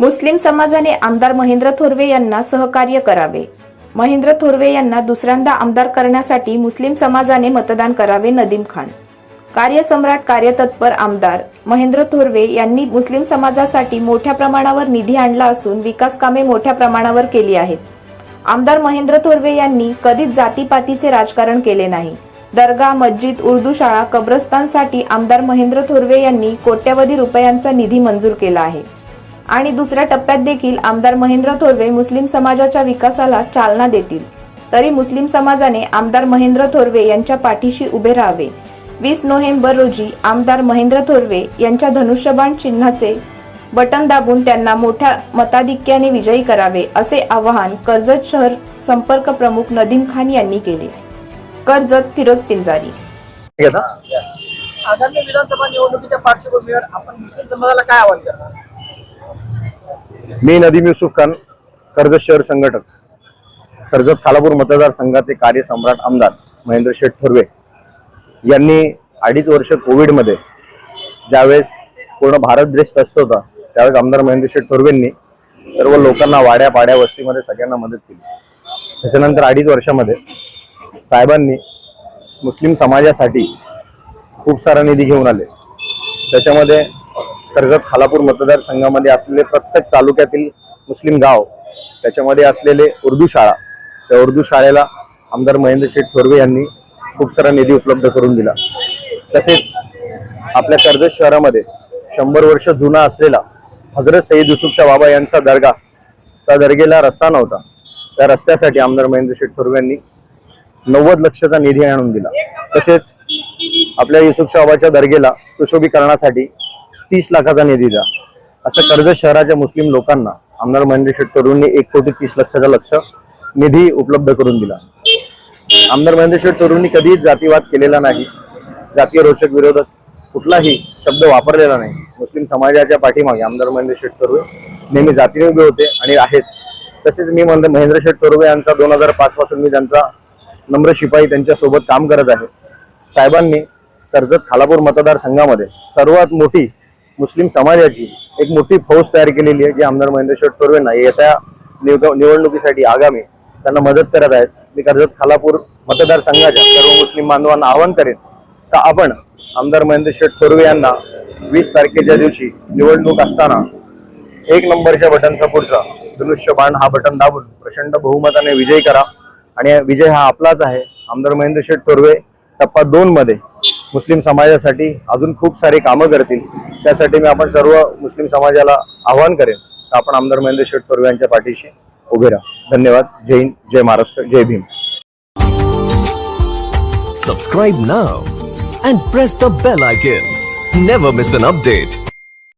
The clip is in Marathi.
मुस्लिम समाजाने आमदार महेंद्र थोरवे यांना सहकार्य करावे. महेंद्र थोरवे यांना दुसऱ्यांदा आमदार करण्यासाठी मुस्लिम समाजाने मतदान करावे नदीम खान. कार्यसम्राट कार्यतत्पर आमदार महेंद्र थोरवे यांनी मुस्लिम समाजासाठी मोठ्या प्रमाणावर निधी आणला असून विकास कामे मोठ्या प्रमाणावर केली आहेत. आमदार महेंद्र थोरवे यांनी कधीच जातीपातीचे राजकारण केले नाही. दर्गा मस्जिद उर्दू शाळा कब्रस्तानसाठी आमदार महेंद्र थोरवे यांनी कोट्यवधी रुपयांचा निधी मंजूर केला आहे. आणि दुसऱ्या टप्प्यात देखील आमदार महेंद्र थोरवे मुस्लिम समाजाच्या विकासाला चालना देतील. तरी मुस्लिम समाजाने आमदार महेंद्र थोरवे यांच्या पाठीशी उभे राहावे. वीस नोव्हेंबर रोजी आमदार महेंद्र थोरवे यांच्या धनुष्यबाण चिन्हाचे बटन दाबून त्यांना मोठ्या मताधिक्याने विजयी करावे असे आवाहन कर्जत शहर संपर्क प्रमुख नदीम खान यांनी केले. कर्जत फिरोज पिंजारी. आगामी विधानसभा निवडणुकीच्या पार्श्वभूमीवर आपण मुस्लिम समाजाला काय आवाहन करणार? मी नदीम युसुफ खान कर्जत शहर संघटक कर्जत खालापूर मतदारसंघाचे कार्यसम्राट आमदार महेंद्र शेठ ठोरवे यांनी अडीच वर्ष कोविडमध्ये ज्यावेळेस पूर्ण भारत देश त्रस्त होता त्यावेळेस आमदार महेंद्र शेठ ठोरवेंनी सर्व लोकांना वाड्या पाड्या वस्तीमध्ये सगळ्यांना मदत केली. त्याच्यानंतर अडीच वर्षामध्ये साहेबांनी मुस्लिम समाजासाठी खूप सारा निधी घेऊन आले. त्याच्यामध्ये कर्जत खालापूर मतदारसंघामध्ये असलेले प्रत्येक तालुक्यातील मुस्लिम गाव त्याच्यामध्ये असलेले उर्दू शाळा त्या उर्दू शाळेला आमदार महेंद्र शेठ थोरवे यांनी खूप सारा निधी उपलब्ध करून दिला. तसेच आपल्या कर्जत शहरामध्ये शंभर वर्ष जुना असलेला हजरत सईद युसुफशा बाबा यांचा दर्गा त्या दर्गेला रस्ता नव्हता. त्या रस्त्यासाठी आमदार महेंद्र शेठ थोरवे यांनी नव्वद लक्षाचा निधी आणून दिला. तसेच आपल्या युसुफशा बाबाच्या दर्गेला सुशोभीकरणासाठी तीस लाखाचा निधी द्या. असं कर्जत शहराच्या मुस्लिम लोकांना आमदार महेंद्र शेठ एक कोटी तीस लक्षाचा लक्ष निधी उपलब्ध करून दिला. आमदार महेंद्र शेठ तरुणनी कधीच जातीवाद केलेला नाही. जातीय रोचक विरोधात कुठलाही शब्द वापरलेला नाही. मुस्लिम समाजाच्या पाठीमागे आमदार महेंद्र शेठ तरुवे नेहमी जातीने उभे होते आणि आहेत. तसेच मी म्हणतो महेंद्र शेठ तरुवे यांचा दोन हजार पाच पासून मी त्यांचा नम्र शिपाई त्यांच्यासोबत काम करत आहे. साहेबांनी कर्जत खालापूर मतदारसंघामध्ये सर्वात मोठी मुस्लिम समाजाची एक मोठी फौज तयार केलेली आहे जी आमदार महेंद्र शेठ तोरवेंना येत्या निवडणुकीसाठी आगामी त्यांना मदत करत आहेत. मी कर्जत खालापूर मतदारसंघाच्या सर्व मुस्लिम बांधवांना आवाहन करेन का आपण आमदार महेंद्र शेठ तोरवे यांना वीस तारखेच्या दिवशी निवडणूक असताना एक नंबरच्या बटनचा पुढचा धनुष्य बाण हा बटन दाबून प्रचंड बहुमताने विजयी करा. आणि विजय हा आपलाच आहे. आमदार महेंद्र शेठ तोरवे टप्पा दोनमध्ये मुस्लिम समाजासाठी अजून खूप सारी कामं करतील. त्यासाठी मी आपण सर्व मुस्लिम समाजाला आवाहन करेन आपण आमदार महेंद्र शेठ तोरवे यांच्या पाठीशी उभे राहा. धन्यवाद. जय हिंद जय महाराष्ट्र जय Bhim. Subscribe now and press the bell icon never miss an update